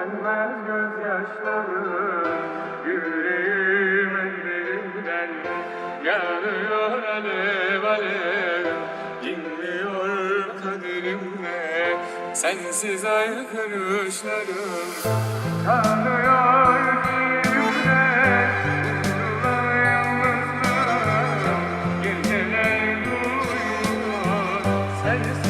tükenmez gözyaşları Yüreğim ellerimden yanıyor alev alev. Dinmiyor kaderimle sensiz ayrı görüşlerim Kanıyor Sensiz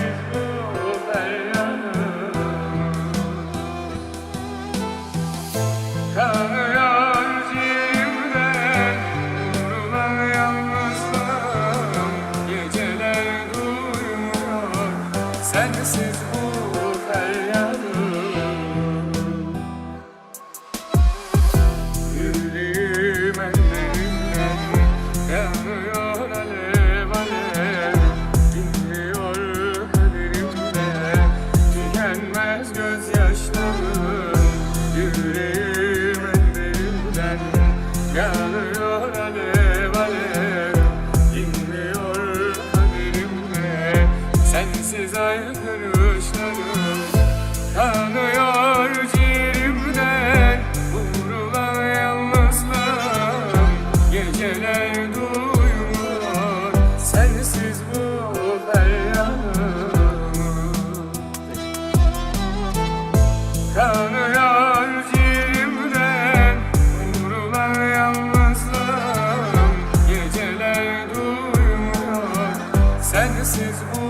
Sensiz aykırışlarım Kanıyor ciğerimden Vurulan yalnızlığım Geceler duymuyor. Sensiz bu feryanım Kanıyor ciğerimden Vurulan yalnızlığım Geceler duymuyor. Sensiz bu